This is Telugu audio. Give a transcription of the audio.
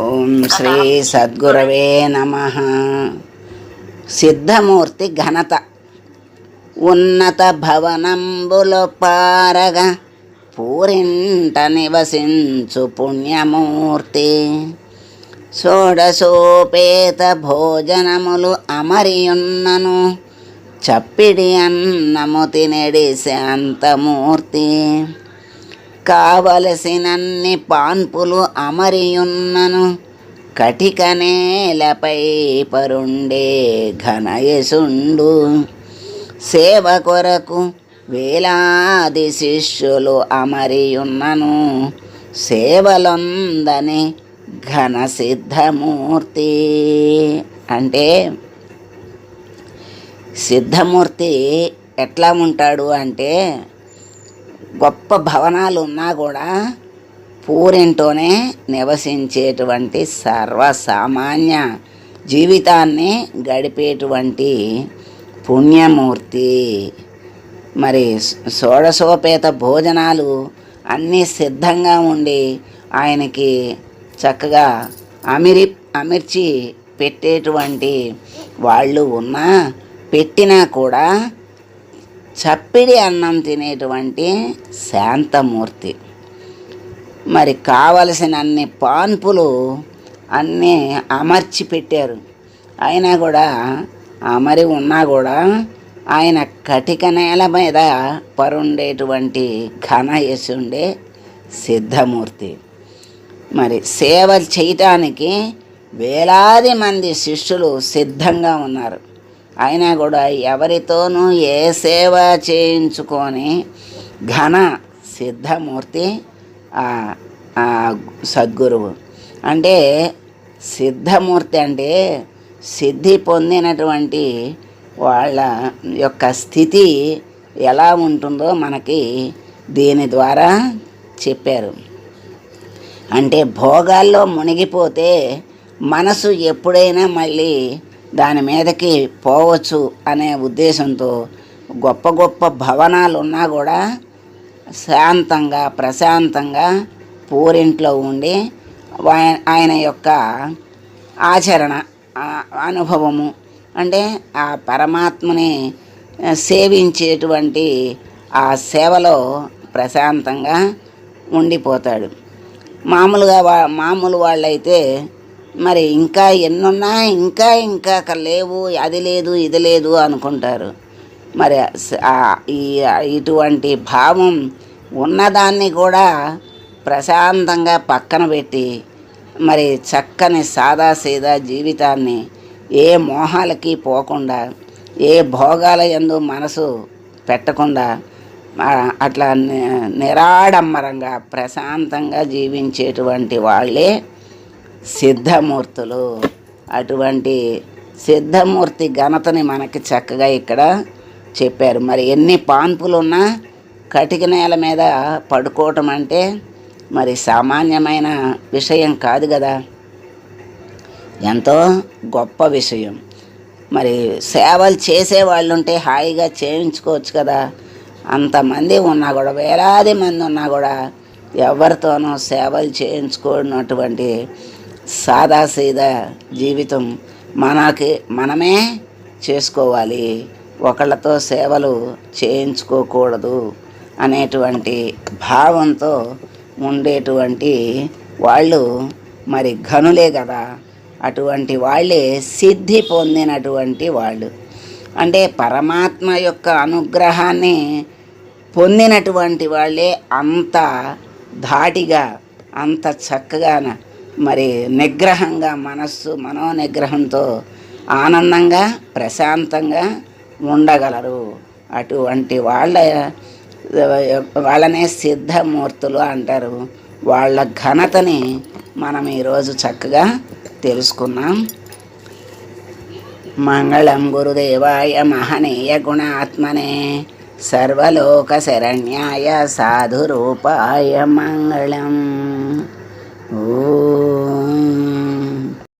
ఓం శ్రీ సద్గురవే నమ. సిద్ధమూర్తి ఘనత. ఉన్నత భవనంబులు పారగా పూరింట నివసించు పుణ్యమూర్తి. షోడశోపేత భోజనములు అమరియున్నను. చప్పిడి అన్నము తినడి శాంతమూర్తి కావలసినన్ని పాన్పులు అమరియున్నను. కటిక నేలపై పరుండే ఘనయసుండు. సేవ కొరకు వేలాది శిష్యులు అమరియున్నను. సేవలొందని ఘన సిద్ధమూర్తి అంటే సిద్ధమూర్తి ఎట్లా ఉంటాడు అంటే గొప్ప భవనాలు ఉన్నా కూడా పూరింటోనే నివసించేటువంటి సర్వసామాన్య జీవితాన్ని గడిపేటువంటి పుణ్యమూర్తి. మరి షోడశోపేత భోజనాలు అన్నీ సిద్ధంగా ఉండి ఆయనకి చక్కగా అమిరి అమిర్చి పెట్టేటువంటి వాళ్ళు ఉన్నా పెట్టినా కూడా చప్పిడి అన్నం తినేటువంటి శాంతమూర్తి. మరి కావలసిన అన్ని పాన్పులు అన్నీ అమర్చి పెట్టారు. అయినా కూడా అమరి ఉన్నా కూడా ఆయన కటిక నేల మీద పరుండేటువంటి ఘన యశుండే సిద్ధమూర్తి. మరి సేవ చేయటానికి వేలాది మంది శిష్యులు సిద్ధంగా ఉన్నారు. అయినా కూడా ఎవరితోనూ ఏ సేవ చేయించుకొని ఘన సిద్ధమూర్తి ఆ- సద్గురువు. అంటే సిద్ధమూర్తి అంటే సిద్ధి పొందినటువంటి వాళ్ళ యొక్క స్థితి ఎలా ఉంటుందో మనకి దీని ద్వారా చెప్పారు. అంటే భోగాల్లో మునిగిపోతే మనసు ఎప్పుడైనా మళ్ళీ దాని మీదకి పోవచ్చు అనే ఉద్దేశంతో గొప్ప గొప్ప భవనాలు ఉన్నా కూడా శాంతంగా ప్రశాంతంగా పూరింట్లో ఉండి ఆయన యొక్క ఆచరణ అనుభవము అంటే ఆ పరమాత్మని సేవించేటువంటి ఆ సేవలో ప్రశాంతంగా ఉండిపోతాడు. మామూలుగా వా మామూలు వాళ్ళైతే మరి ఇంకా ఎన్నున్నా ఇంకా ఇంకా లేవు అది లేదు ఇది లేదు అనుకుంటారు. మరి ఈ ఇటువంటి భావం ఉన్నదాన్ని కూడా ప్రశాంతంగా పక్కన పెట్టి మరి చక్కని సాదాసీదా జీవితాన్ని ఏ మోహాలకి పోకుండా ఏ భోగాల ఎందు మనసు పెట్టకుండా అట్లా నిరాడంబరంగా ప్రశాంతంగా జీవించేటువంటి వాళ్ళే సిద్ధమూర్తులు. అటువంటి సిద్ధమూర్తి ఘనతని మనకి చక్కగా ఇక్కడ చెప్పారు. మరి ఎన్ని పాన్పులు ఉన్నా కటిక నేల మీద పడుకోవటం అంటే మరి సామాన్యమైన విషయం కాదు కదా. ఎంతో గొప్ప విషయం. మరి సేవలు చేసే వాళ్ళు ఉంటే హాయిగా చేయించుకోవచ్చు కదా. అంతమంది ఉన్నా కూడా వేలాది మంది ఉన్నా కూడా ఎవరితోనూ సేవలు చేయించుకున్నటువంటి సాదాసీదా జీవితం మనకి మనమే చేసుకోవాలి. ఒకళ్ళతో సేవలు చేయించుకోకూడదు అనేటువంటి భావంతో ఉండేటువంటి వాళ్ళు మరి ఘనులే కదా. అటువంటి వాళ్ళే సిద్ధి పొందినటువంటి వాళ్ళు. అంటే పరమాత్మ యొక్క అనుగ్రహాన్ని పొందినటువంటి వాళ్ళే అంత ధాటిగా అంత చక్కగా మరి నిగ్రహంగా మనస్సు మనోనిగ్రహంతో ఆనందంగా ప్రశాంతంగా ఉండగలరు. అటువంటి వాళ్ళ వాళ్ళనే సిద్ధమూర్తులు అంటారు. వాళ్ళ ఘనతని మనం ఈరోజు చక్కగా తెలుసుకున్నాం. మంగళం గురుదేవాయ మహనీయ గుణాత్మనే సర్వలోక శరణ్యాయ సాధురూపాయ మంగళం.